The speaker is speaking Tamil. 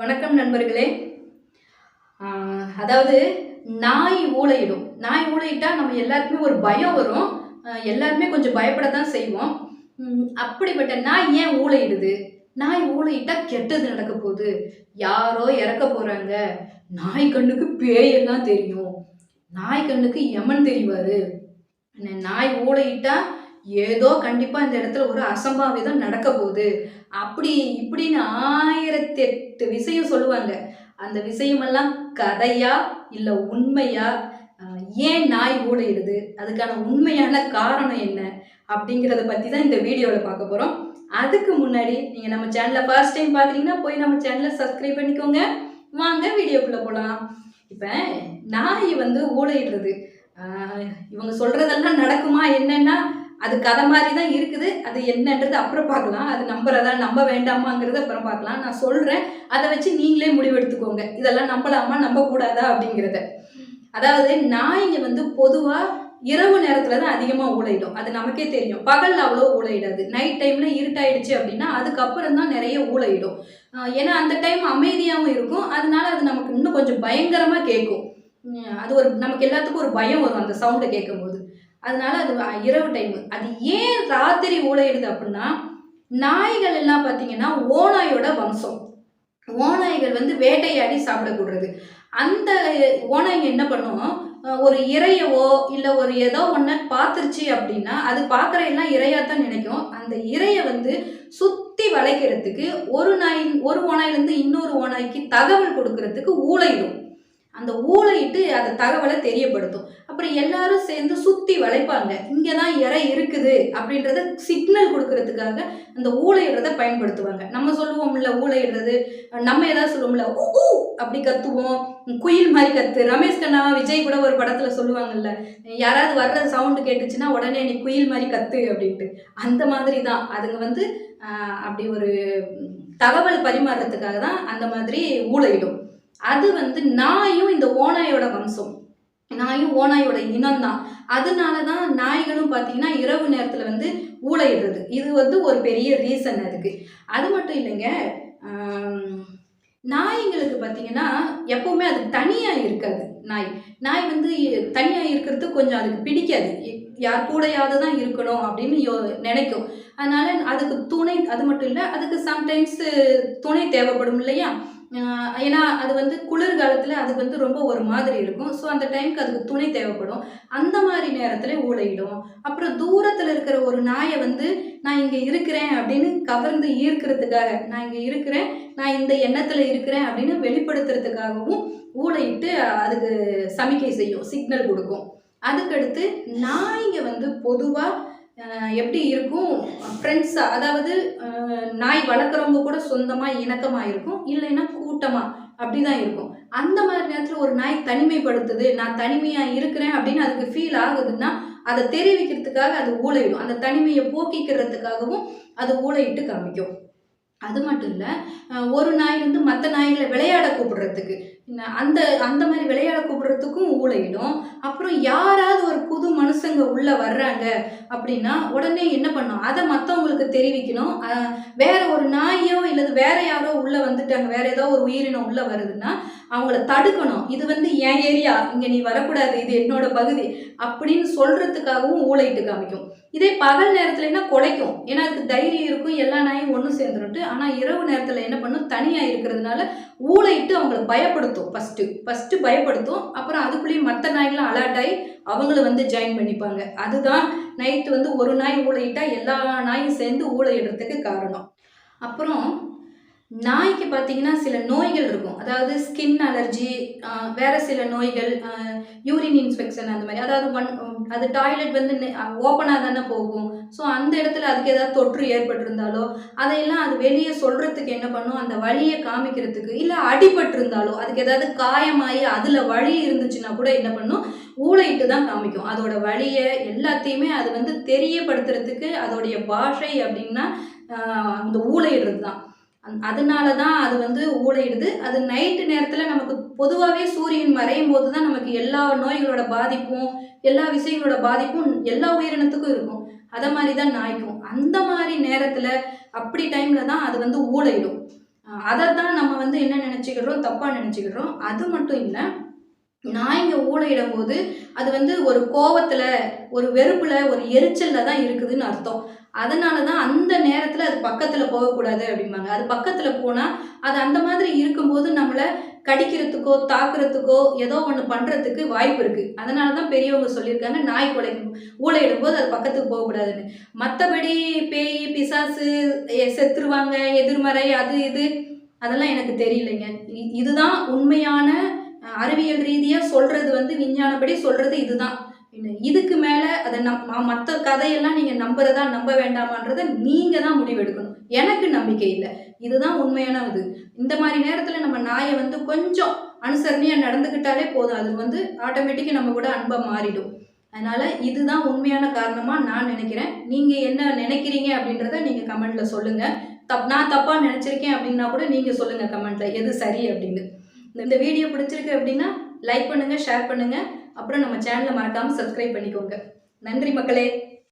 வணக்கம் நண்பர்களே. அதாவது நாய் ஊழையிடும் நாய் ஊளையிட்டா நம்ம எல்லாருக்குமே ஒரு பயம் வரும். எல்லாருமே கொஞ்சம் பயப்பட தான் செய்வோம் அப்படிப்பட்ட நாய் ஏன் ஊழையிடுது நாய் ஊளையிட்டா கெட்டது நடக்க போகுது. யாரோ இறக்க போகிறாங்க நாய் கண்ணுக்கு பேயெல்லாம் தெரியும். நாய் கண்ணுக்கு யமன் தெரிவார். நாய் ஊளையிட்டா ஏதோ கண்டிப்பாக இந்த இடத்துல ஒரு அசம்பாவிதம் நடக்க போகுது அப்படி இப்படின்னு ஆயிரத்தி எட்டு விஷயம் சொல்லுவாங்க. அந்த விஷயமெல்லாம் கதையா இல்லை உண்மையா? ஏன் நாய் ஊழையிடுது அதுக்கான உண்மையான காரணம் என்ன? அப்படிங்கிறத பற்றி தான் இந்த வீடியோவில் பார்க்க போகிறோம் அதுக்கு முன்னாடி நீங்கள் நம்ம சேனலை ஃபர்ஸ்ட் டைம் பார்க்குறீங்கன்னா போய் நம்ம சேனலை சப்ஸ்கிரைப் பண்ணிக்கோங்க. வாங்க வீடியோக்குள்ளே போகலாம் இப்போ நாய் வந்து ஊழையிடுறது இவங்க சொல்கிறதெல்லாம் நடக்குமா என்னென்னா அது கதை மாதிரி தான் இருக்குது. அது என்னன்றது அப்புறம் பார்க்கலாம். அது நம்புறதா நம்ப வேண்டாமாங்கிறது அப்புறம் பார்க்கலாம். நான் சொல்கிறேன் அதை வச்சு நீங்களே முடிவெடுத்துக்கோங்க. இதெல்லாம் நம்பலாமா நம்ப கூடாதா அப்படிங்கிறத. அதாவது நாய்ங்க வந்து பொதுவாக இரவு நேரத்துல தான் அதிகமாக ஊழையிடும் அது நமக்கே தெரியும். பகல்ல அவ்வளோ ஊழையிடாது நைட் டைம்ல இருட்டாயிடுச்சு அப்படின்னா அதுக்கப்புறம் தான் நிறைய ஊழையிடும் ஏன்னா அந்த டைம் அமைதியாகவும் இருக்கும். அதனால அது நமக்கு இன்னும் கொஞ்சம் பயங்கரமாக கேட்கும் அது ஒரு நமக்கு எல்லாத்துக்கும் ஒரு பயம் வரும் அந்த சவுண்டை கேட்கும்போது அதனால அது இரவு டைம் அது ஏன் ராத்திரி ஊழையிடுது அப்படின்னா நாய்கள் எல்லாம் பார்த்தீங்கன்னா ஓநாயோட வம்சம். ஓநாய்கள் வந்து வேட்டையாடி சாப்பிடக்கூடாது அந்த ஓநாய்ங்க என்ன பண்ணும்? ஒரு இறையவோ இல்லை ஒரு ஏதோ ஒன்று பார்த்துருச்சு அப்படின்னா அது பார்க்குற எல்லாம் இறையாத்தான் நினைக்கும். அந்த இறையை வந்து சுற்றி வளைக்கிறதுக்கு ஒரு நாய் ஒரு ஓனாயிலேருந்து இன்னொரு ஓனாய்க்கு தகவல் கொடுக்கறதுக்கு ஊழையிடும். அந்த ஊழையிட்டு அந்த தகவலை தெரியப்படுத்தும். அப்புறம் எல்லாரும் சேர்ந்து சுற்றி வளைப்பாங்க. இங்கே தான் இறை இருக்குது அப்படின்றத சிக்னல் கொடுக்கறதுக்காக அந்த ஊழையிடுறத பயன்படுத்துவாங்க. நம்ம சொல்லுவோம்ல ஊழையிடுறது நம்ம ஏதாவது சொல்லுவோம்ல ஊ ஊ அப்படி கத்துவோம். குயில் மாதிரி கத்து. ரமேஷ் கண்ணா விஜய் கூட ஒரு படத்தில் சொல்லுவாங்கல்ல யாராவது வர்ற சவுண்டு கேட்டுச்சுன்னா உடனே நீ குயில் மாதிரி கத்து அப்படின்ட்டு. அந்த மாதிரி தான் அதுங்க வந்து அப்படி ஒரு தகவல் பரிமாறுறதுக்காக தான் அந்த மாதிரி ஊழையிடும் அது வந்து நாயும் இந்த ஓனாயோட வம்சம். நாயும் ஓநாயோட இனம் தான் அதனால தான் நாய்களும் பார்த்தீங்கன்னா இரவு நேரத்தில் வந்து ஊழையிடுறது இது வந்து ஒரு பெரிய ரீசன் அதுக்கு. அது மட்டும் இல்லைங்க ஆம், நாய்ங்களுக்கு பார்த்தீங்கன்னா எப்பவுமே அது தனியாக இருக்காது நாய். நாய் வந்து தனியாக இருக்கிறது கொஞ்சம் அதுக்கு பிடிக்காது. யார் கூடயாவது தான் இருக்கணும் அப்படின்னு யோ நினைக்கும். அதனால அதுக்கு துணை அது மட்டும் இல்லை அதுக்கு சம்டைம்ஸ் துணை தேவைப்படும் இல்லையா? ஏன்னா அது வந்து குளிர்காலத்தில் அது வந்து ரொம்ப ஒரு மாதிரி இருக்கும். ஸோ அந்த டைம்க்கு அதுக்கு துணை தேவைப்படும். அந்த மாதிரி நேரத்தில் ஊழையிடும் அப்புறம் தூரத்தில் இருக்கிற ஒரு நாயை வந்து நான் இங்கே இருக்கிறேன் அப்படின்னு கவர்ந்து ஈர்க்கிறதுக்காக நான் இங்கே இருக்கிறேன் நான் இந்த எண்ணத்தில் இருக்கிறேன் அப்படின்னு வெளிப்படுத்துறதுக்காகவும் ஊழையிட்டு அதுக்கு சமிக்கை செய்யும் சிக்னல் கொடுக்கும். அதுக்கடுத்து நாய்ங்க வந்து பொதுவாக எப்படி இருக்கும்? ஃப்ரெண்ட்ஸாக அதாவது நாய் வளர்க்குறவங்க கூட சொந்தமாக இணக்கமாக இருக்கும் இல்லைன்னா கூட்டமாக அப்படி தான் இருக்கும். அந்த மாதிரி நேரத்தில் ஒரு நாய் தனிமைப்படுத்துது நான் தனிமையாக இருக்கிறேன் அப்படின்னு அதுக்கு ஃபீல் ஆகுதுன்னா அதை தெரிவிக்கிறதுக்காக அது ஊழையிடும் அந்த தனிமையை போக்கிக்கிறதுக்காகவும் அது ஊழையிட்டு காமிக்கும். அது மட்டும் இல்லை ஒரு நாயிலிருந்து மற்ற நாய்களை விளையாட கூப்பிடுறதுக்கு. அந்த அந்த மாதிரி விளையாட கூப்பிடுறதுக்கும் ஊழையிடும் அப்புறம் யாராவது ஒரு புது மனுஷங்க உள்ள வர்றாங்க அப்படின்னா உடனே என்ன பண்ணும் அதை மற்றவங்களுக்கு தெரிவிக்கணும். வேற ஒரு நாயோ இல்லது வேற யாரோ உள்ள வந்துட்டாங்க வேற ஏதோ ஒரு உயிரினம் உள்ள வருதுன்னா அவங்கள தடுக்கணும். இது வந்து என் ஏரியா இங்க நீ வரக்கூடாது இது என்னோட பகுதி அப்படின்னு சொல்றதுக்காகவும் ஊழையிட்டு காமிக்கும். இதே பகல் நேரத்துல என்ன குலைக்கும்? ஏன்னா அதுக்கு தைரியம் இருக்கும் எல்லா நாயும் ஒன்று சேர்ந்துருட்டு. ஆனா இரவு நேரத்துல என்ன பண்ணும்? தனியா இருக்கிறதுனால ஊழையிட்டு அவங்களை பயப்படுத்தும். ஃபர்ஸ்ட்டு ஃபஸ்ட்டு பயப்படுத்தும் அப்புறம் அதுக்குள்ளேயும் மற்ற நாய்களும் அலர்ட் ஆகி அவங்கள வந்து ஜாயின் பண்ணிப்பாங்க. அதுதான் நைட்டு வந்து ஒரு நாய் ஊழையிட்டால் எல்லா நாயும் சேர்ந்து ஊழையிடுறதுக்கு காரணம். அப்புறம் நாய்க்கு பார்த்தீங்கன்னா சில நோய்கள் இருக்கும். அதாவது ஸ்கின் அலர்ஜி வேற சில நோய்கள் யூரின் இன்ஸ்பெக்ஷன் அந்த மாதிரி. அதாவது ஒன் அது டாய்லெட் வந்து ஓப்பனாக தானே போகும். ஸோ அந்த இடத்துல அதுக்கு ஏதாவது தொற்று ஏற்பட்டிருந்தாலோ அதையெல்லாம் அது வெளியே சொல்கிறதுக்கு என்ன பண்ணும்? அந்த வழியை காமிக்கிறதுக்கு இல்லை அடிபட்டிருந்தாலோ அதுக்கு ஏதாவது காயமாகி அதில் வழி இருந்துச்சுன்னா கூட என்ன பண்ணும்? ஊழையிட்டு தான் காமிக்கும். அதோட வழியை எல்லாத்தையுமே அது வந்து தெரியப்படுத்துறதுக்கு அதோடைய பாஷை அப்படின்னா அந்த ஊழையிடுறது தான். அதனால தான் அது வந்து ஊழையிடுது அது நைட்டு நேரத்தில் நமக்கு பொதுவாகவே சூரியன் மறையும் போது தான் நமக்கு எல்லா நோய்களோட பாதிப்பும் எல்லா விஷயங்களோட பாதிப்பும் எல்லா உயிரினத்துக்கும் இருக்கும். அதை மாதிரி தான் நாய்க்கும். அந்த மாதிரி நேரத்தில் அப்படி டைமில் தான் அது வந்து ஊழையிடும் அதை தான் நம்ம வந்து என்ன நினச்சிக்கிறோம்? தப்பாக நினச்சிக்கிறோம்? அது மட்டும் இல்லை நாய்ங்க ஊழையிடும் போது அது வந்து ஒரு கோவத்தில் ஒரு வெறுப்பில் ஒரு எரிச்சலில் தான் இருக்குதுன்னு அர்த்தம். அதனால தான் அந்த நேரம் பக்கத்தில் போகக்கூடாது அப்படிம்பாங்க. அது பக்கத்தில் போனால் அது அந்த மாதிரி இருக்கும்போது நம்மளை கடிக்கிறதுக்கோ தாக்குறதுக்கோ ஏதோ ஒன்று பண்ணுறதுக்கு வாய்ப்பு இருக்குது அதனால தான் பெரியவங்க சொல்லியிருக்காங்க நாய் கொலை ஊழையிடும் இடும்போது அது பக்கத்துக்கு போகக்கூடாதுன்னு. மற்றபடி பேய் பிசாசு செத்துருவாங்க எதிர்மறை அது இது அதெல்லாம் எனக்கு தெரியலைங்க. இ- இதுதான் உண்மையான அறிவியல் ரீதியாக சொல்கிறது வந்து விஞ்ஞானப்படி சொல்கிறது இதுதான். இதுக்கு மேலே அதை நம் மற்ற கதையெல்லாம் நீங்கள் நம்புறதா நம்ப வேண்டாமான்றதை நீங்கள் தான் முடிவெடுக்கணும். எனக்கு நம்பிக்கை இல்லை. இதுதான் உண்மையான இது. இந்த மாதிரி நேரத்தில் நம்ம நாயை வந்து கொஞ்சம் அனுசரணையாக நடந்துக்கிட்டாலே போதும். அது வந்து ஆட்டோமேட்டிக்காக நம்ம கூட அன்பாக மாறிடும். அதனால் இதுதான் உண்மையான காரணமாக நான் நினைக்கிறேன். நீங்கள் என்ன நினைக்கிறீங்க அப்படின்றத நீங்கள் கமெண்ட்டில் சொல்லுங்கள் தப் நான் தப்பாக நினச்சிருக்கேன் அப்படின்னா கூட நீங்கள் சொல்லுங்கள் கமெண்ட்டில் எது சரி அப்படின்னு. இந்த வீடியோ பிடிச்சிருக்கு அப்படின்னா லைக் பண்ணுங்கள் ஷேர் பண்ணுங்கள் அப்புறம் நம்ம சேனலை மறக்காமல் சப்ஸ்கிரைப் பண்ணிக்கோங்க. நன்றி மக்களே.